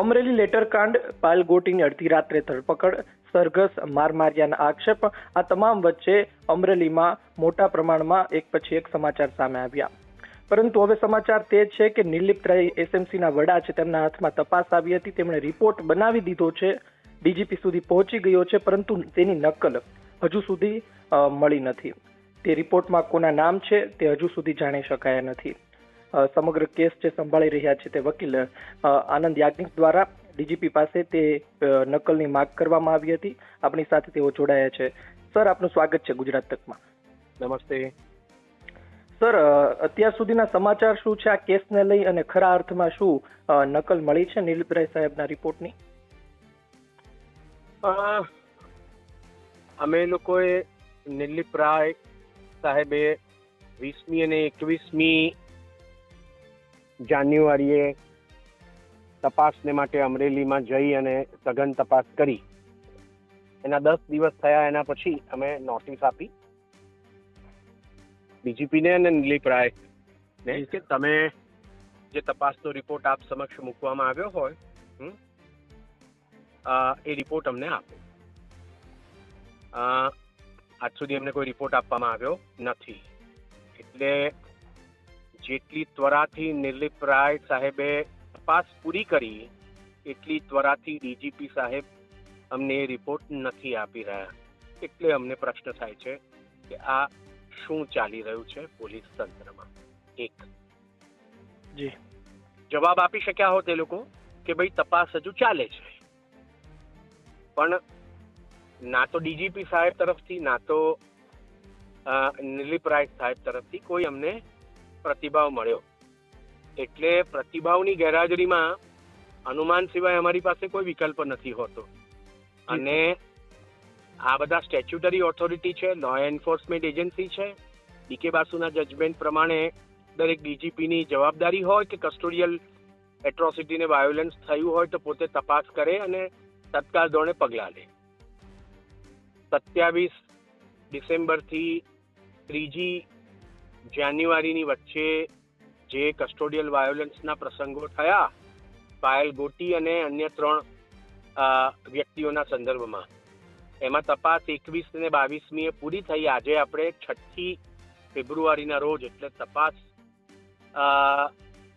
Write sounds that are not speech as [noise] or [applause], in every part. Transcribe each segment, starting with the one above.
અમરેલી લેટરકાંડ પાયલ ગોટીની અડધી રાત્રે ધરપકડ, સરઘસ માર માર્યાના આક્ષેપ, આ તમામ વચ્ચે અમરેલીમાં મોટા પ્રમાણમાં એક પછી એક સમાચાર સામે આવ્યા. પરંતુ હવે સમાચાર તે છે કે નિર્લિપ્ત રાય એસએમસીના વડા છે, તેમના હાથમાં તપાસ આવી હતી, તેમણે રિપોર્ટ બનાવી દીધો છે, ડીજીપી સુધી પહોંચી ગયો છે, પરંતુ તેની નકલ હજુ સુધી મળી નથી. તે રિપોર્ટમાં કોના નામ છે, તે હજુ સુધી જાણી શકાયા નથી. સમગ્ર કેસ જે સંભાળી રહ્યા છે તે વકીલ આનંદ યાજ્ઞિક દ્વારા ડીજીપી પાસે તે નકલની માગ કરવામાં આવી હતી. આપણી સાથે તેઓ જોડાયા છે. સર આપનું સ્વાગત છે ગુજરાત તકમાં. નમસ્તે. સર અત્યાર સુધીના સમાચાર શું છે? આ કેસને લઈ અને ખરા અર્થમાં શું નકલ મળી છે? નિલીપરાય સાહેબના રિપોર્ટની. અમે લોકોએ નિર્લિપ રાય સાહેબે વીસમી અને એકવીસમી જાન્યુઆરીએ તપાસને માટે અમરેલીમાં જઈ અને સઘન તપાસ કરી. એના દસ દિવસ થયા, એના પછી અમે નોટિસ આપી. ડીજીપીને અને નિર્લિપ રાય ને કે તમે જે તપાસનો રિપોર્ટ આપ સમક્ષ મૂકવામાં આવ્યો હોય એ રિપોર્ટ અમને આપો. આજ સુધી અમને કોઈ રિપોર્ટ આપવામાં આવ્યો નથી. એટલે જેટલી ત્વરાથી નિર્લિપ રાય સાહેબે તપાસ પૂરી કરી એટલી ત્વરાથી ડીજીપી સાહેબ અમને એ રિપોર્ટ નથી આપી રહ્યા. એટલે અમને પ્રશ્ન થાય છે કે આ શું ચાલી રહ્યું છે પોલીસ તંત્રમાં? એક. જી. જવાબ આપી શક્યા હોત એ લોકો કે ભાઈ તપાસ હજુ ચાલે છે. પણ ના તો ડીજીપી સાહેબ તરફથી ના તો નિલીપ રાય સાહેબ તરફથી કોઈ અમને પ્રતિભાવ મળ્યો. એટલે પ્રતિભાવની ગેરહાજરીમાં અનુમાન સિવાય અમારી પાસે કોઈ વિકલ્પ નથી હોતો. અને આ બધા સ્ટેચ્યુટરી ઓથોરિટી છે લો એન્ફોર્સમેન્ટ એજન્સી છે ડીકે બાસુના જજમેન્ટ પ્રમાણે દરેક ડીજીપીની જવાબદારી હોય કે કસ્ટોડિયલ એટ્રોસિટીને વાયોલન્સ થયું હોય તો પોતે તપાસ કરે અને તત્કાળ ધોરણે પગલાં લે. સત્યાવીસ ડિસેમ્બરથી ત્રીજી જાન્યુઆરીની વચ્ચે જે કસ્ટોડિયલ વાયોલન્સના પ્રસંગો થયા, પાયલ ગોટી અને અન્ય ત્રણ વ્યક્તિઓના સંદર્ભમાં. એમાં તપાસ એકવીસ અને બાવીસમીએ પૂરી થઈ. આજે આપણે છઠ્ઠી ફેબ્રુઆરીના રોજ એટલે તપાસ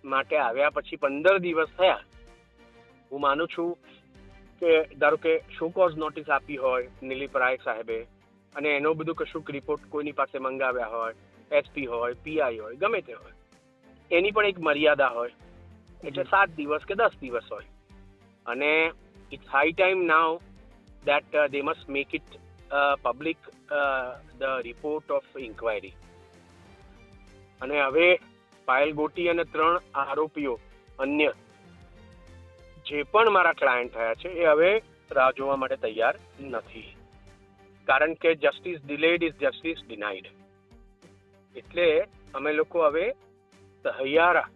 માટે આવ્યા પછી પંદર દિવસ થયા. હું માનું છું કે, ધારો કે શો કોઝ નોટિસ આપી હોય નિલીપ રાય સાહેબે? અને એનો બધું કશુંક રિપોર્ટ કોઈની પાસે મંગાવ્યા હોય એસપી હોય પીઆઈ હોય ગમે તે હોય. એની પણ એક મર્યાદા હોય. એટલે સાત દિવસ કે દસ દિવસ હોય. અને it's high time now that they must make it public the report of inquiry. અને હવે પાયલ ગોટી અને ત્રણ આરોપીઓ અન્ય જે પણ મારા ક્લાયન્ટ થયા છે એ હવે રાહ જોવા માટે તૈયાર નથી. કારણ કે justice delayed is justice denied એટલે અમે લોકો હવે હૈયારા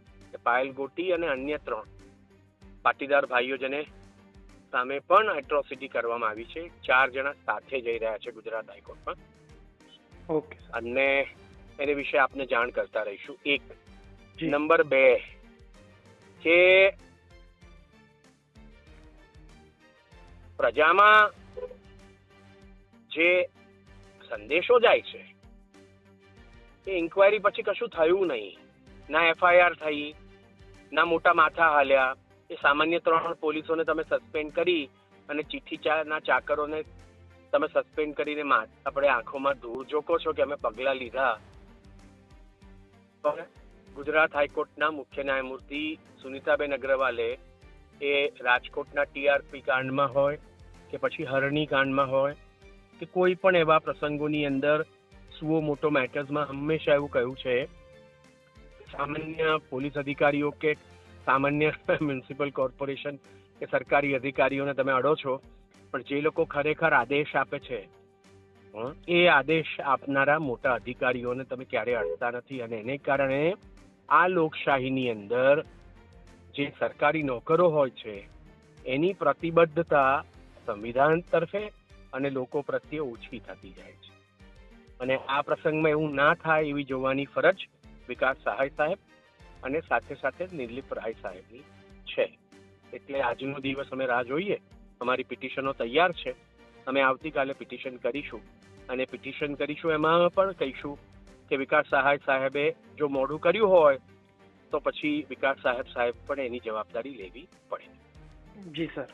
પાયલ ગોટી અને અન્ય ત્રણ પાટીદાર ભાઈઓ જેને સામે પણ એટ્રોસિટી કરવામાં આવી છે. ચાર જણા સાથે જઈ રહ્યા છે ગુજરાત હાઈકોર્ટમાં. ઓકે અને એને વિશે આપને જાણ કરતા રહીશું. એક નંબર બે કે પ્રજામાં જે સંદેશો જાય છે, એ ઇન્કવાયરી પછી કશું થયું નહીં. ના એફઆઈઆર થઈ, ના મોટા માથા હાલ્યા. એ સામાન્ય ત્રણ પોલીસોને તમે સસ્પેન્ડ કરી અને ચિઠ્ઠી ચા ના ચાકરોને તમે સસ્પેન્ડ કરીને આપણે આંખોમાં ધૂળ જોકો છો કે અમે પગલાં લીધા. પણ ગુજરાત હાઈકોર્ટના મુખ્ય ન્યાયમૂર્તિ સુનીતાબેન અગ્રવાલે એ રાજકોટના ટીઆરપી કાંડમાં હોય કે પછી હરણી કાંડમાં હોય કે કોઈ પણ એવા પ્રસંગોની અંદર સુઓ મોટો મેટર્સમાં હંમેશા એવું કહ્યું છે, સામાન્ય પોલીસ અધિકારીઓ કે સામાન્ય [laughs] મ્યુનિસિપલ કોર્પોરેશન કે સરકારી અધિકારીઓને તમે અડો છો, પણ જે લોકો ખરેખર આદેશ આપે છે એ આદેશ આપનારા મોટા અધિકારીઓને તમે ક્યારે અડતા નથી અને એને કારણે આ લોકશાહીની અંદર જે સરકારી નોકરો હોય છે, એની પ્રતિબદ્ધતા સંવિધાન તરફે અને લોકો પ્રત્યે ઓછી થતી જાય છે. અને આ પ્રસંગમાં એવું ના થાય એવી જોવાની ફરજ વિકાસ સહાય સાહેબ અને સાથે સાથે નિર્લિપ રાય સાહેબની છે. એટલે આજનો દિવસ અમે રાહ જોઈએ. અમારી પિટિશનો તૈયાર છે. અમે આવતીકાલે પિટિશન કરીશું. અને પિટિશન કરીશું એમાં પણ કહીશું કે વિકાસ સહાય સાહેબે જો મોડું કર્યું હોય, તો પછી વિકાસ સાહેબ સાહેબ પણ એની જવાબદારી લેવી પડે. જી, સર.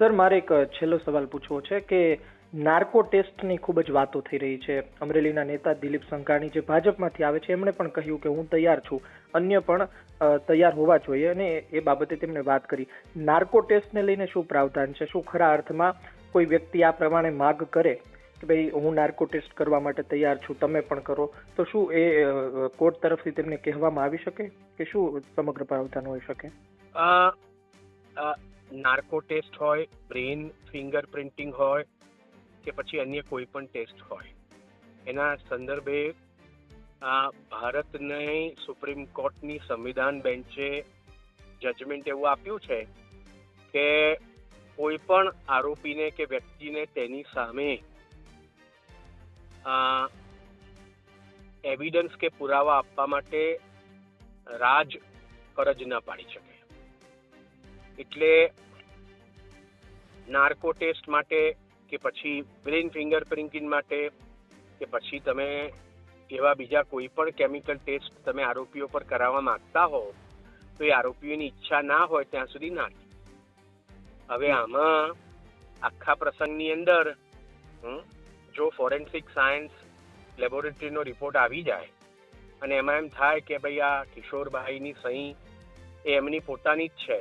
સર, મારે એક છેલ્લો સવાલ પૂછવો છે કે નાર્કો ટેસ્ટની ખૂબ જ વાતો થઈ રહી છે. અમરેલીના નેતા દિલીપ સંઘાણી જે ભાજપમાંથી આવે છે, એમણે પણ કહ્યું કે હું તૈયાર છું. અન્ય પણ તૈયાર હોવા જોઈએ અને એ બાબતે તેમણે વાત કરી. નાર્કો ટેસ્ટને લઈને શું પ્રાવધાન છે? શું ખરા અર્થમાં કોઈ વ્યક્તિ આ પ્રમાણે માગ કરે કે ભાઈ હું નાર્કો ટેસ્ટ કરવા માટે તૈયાર છું, તમે પણ કરો? તો શું એ કોર્ટ તરફથી તેમને કહેવામાં આવી શકે? કે શું સમગ્ર પ્રાવધાન હોઈ શકે? નાર્કો ટેસ્ટ હોય બ્રેઇન ફિંગર પ્રિન્ટિંગ હોય કે પછી અન્ય કોઈ પણ ટેસ્ટ હોય. એના સંદર્ભે, આ ભારતની સુપ્રીમ કોર્ટની સંવિધાન બેન્ચે જજમેન્ટ એવું આપ્યું છે કે કોઈ પણ આરોપીને કે વ્યક્તિને તેની સામે એવિડન્સ કે પુરાવા આપવા માટે રાજ ફરજ ના પાડી શકે. એટલે નાર્કો ટેસ્ટ માટે કે પછી બ્રેન ફિંગર પ્રિન્ટિંગ માટે કે પછી તમે એવા બીજા કોઈ પણ કેમિકલ ટેસ્ટ તમે આરોપીઓ પર કરાવવા માંગતા હો, તો એ આરોપીઓની ઈચ્છા ના હોય ત્યાં સુધી ના હવે આમાં આખા પ્રસંગની અંદર જો ફોરેન્સિક સાયન્સ લેબોરેટરીનો રિપોર્ટ આવી જાય અને એમાં એમ થાય કે ભાઈ આ કિશોરભાઈની સહી એ એમની પોતાની જ છે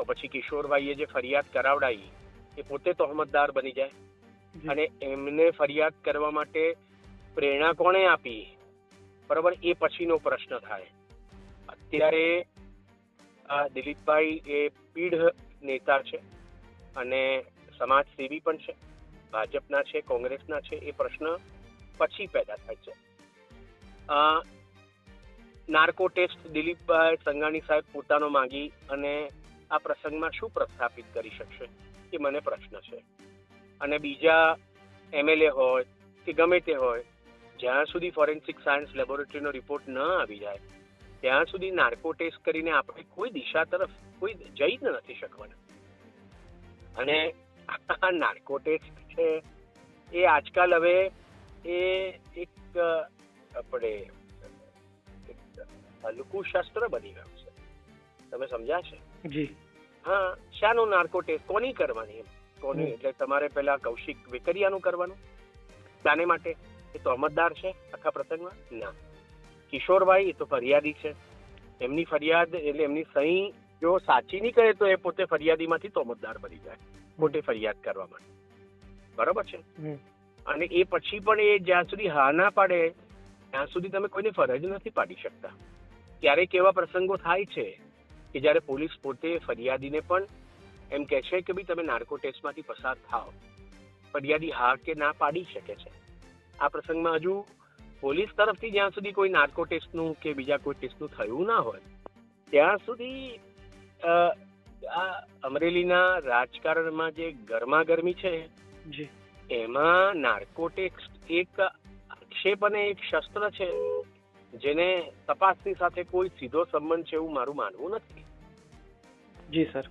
તો પછી કિશોરભાઈએ જે ફરિયાદ કરાવડાવી એ પોતે તોહમતદાર બની જાય. અને એમને ફરિયાદ કરવા માટે પ્રેરણા કોણે આપી? બરાબર એ પછીનો પ્રશ્ન થાય. અત્યારે આ દિલીપભાઈ એ પીઢ નેતા છે અને સમાજસેવી પણ છે. ભાજપના છે કોંગ્રેસના છે એ પ્રશ્ન પછી પેદા થાય છે. નાર્કો ટેસ્ટ દિલીપભાઈ સંઘાણી સાહેબ પોતાનો માંગી અને આ પ્રસંગમાં શું પ્રસ્થાપિત કરી શકશે? એ મને પ્રશ્ન છે. અને બીજા એમએલએ હોય કે ગમે તે હોય, જ્યાં સુધી ફોરેન્સિક સાયન્સ લેબોરેટરીનો રિપોર્ટ ન આવી જાય, ત્યાં સુધી નાર્કો ટેસ્ટ કરીને આપણે કોઈ દિશા તરફ કોઈ જઈ જ નથી શકવાના. અને આ નાર્કો ટેસ્ટ છે, એ આજકાલ હવે એ એક, આપણે હલકું શસ્ત્ર બની ગયું છે. તમે સમજ્યા છે જી. હા શાનો નાર્કો ટેસ્ટ કોની કરવાની એમ? કોની? એટલે તમારે પેલા કૌશિક વેકરિયાનું કરવાનું. શાને માટે એ તોહમતદાર છે આખા પ્રસંગમાં? ના. કિશોરભાઈ એ તો ફરિયાદી છે. એમની ફરિયાદ એટલે એમની સહી જો સાચી નહીં કરે તો એ પોતે ફરિયાદીમાંથી તોમતદાર બની જાય. પોતે ફરિયાદ કરવા માટે. બરોબર છે? અને એ પછી પણ એ જ્યાં સુધી હા ના પાડે ત્યાં સુધી તમે કોઈને ફરજ નથી પાડી શકતા. ક્યારેક એવા પ્રસંગો થાય છે કે જ્યારે પોલીસ પોતે ફરિયાદીને પણ એમ કહે છે કે ભાઈ તમે નાર્કો ટેસ્ટમાંથી પસાર થાઓ. ફરિયાદી હા કે ના પાડી શકે છે. આ પ્રસંગમાં હજુ પોલીસ તરફથી જ્યાં સુધી કોઈ નાર્કો ટેસ્ટનું કે બીજા કોઈ ટેસ્ટનું થયું ના હોય ત્યાં સુધી આ અમરેલીના રાજકારણમાં જે ગરમાગરમી છે એમાં નાર્કોટેક્સ એક આક્ષેપ અને એક શસ્ત્ર છે. જેને તપાસની સાથે કોઈ સીધો સંબંધ છે એવું મારું માનવું નથી. જી સર.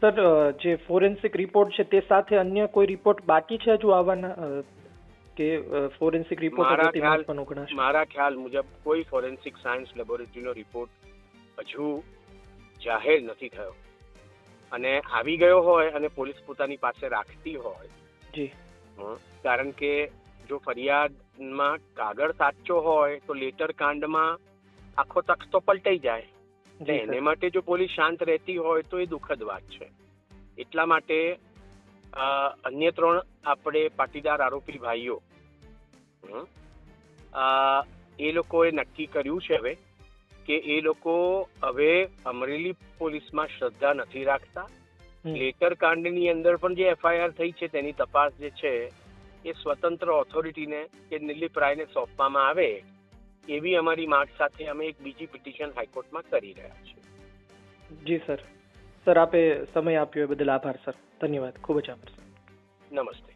સર જે ફોરેન્સિક રિપોર્ટ છે તે સાથે અન્ય કોઈ રિપોર્ટ બાકી છે હજુ આવવાના? કે ફોરેન્સિક રિપોર્ટ મારા ખ્યાલ મુજબ કોઈ ફોરેન્સિક સાયન્સ લેબોરેટરીનો રિપોર્ટ હજુ જાહેર નથી થયો. અને આવી ગયો હોય અને પોલીસ પોતાની પાસે રાખતી હોય જી. કારણ કે જો ફરિયાદમાં કાગળ સાચો હોય તો લેટર કાંડમાં આખો તખ્ત તો પલટાઈ જાય. એને માટે જો પોલીસ શાંત રહેતી હોય તો એ દુઃખદ વાત છે. એટલા માટે અન્ય ત્રણ આપણે પાટીદાર આરોપી ભાઈઓ એ લોકોએ નક્કી કર્યું છે હવે કે એ લોકો હવે અમરેલી પોલીસમાં શ્રદ્ધા નથી રાખતા. લેટર કાંડની અંદર પણ જે એફઆઈઆર થઈ છે તેની તપાસ જે છે એ સ્વતંત્ર ઓથોરિટીને કે નિલીપ રાયને સોંપવામાં આવે એવી અમારી માંગ સાથે અમે એક બીજી પિટિશન હાઈકોર્ટમાં કરી રહ્યા છીએ. જી સર. સર આપે સમય આપ્યો એ બદલ આભાર સર. ધન્યવાદ. ખૂબ જ આભાર નમસ્તે.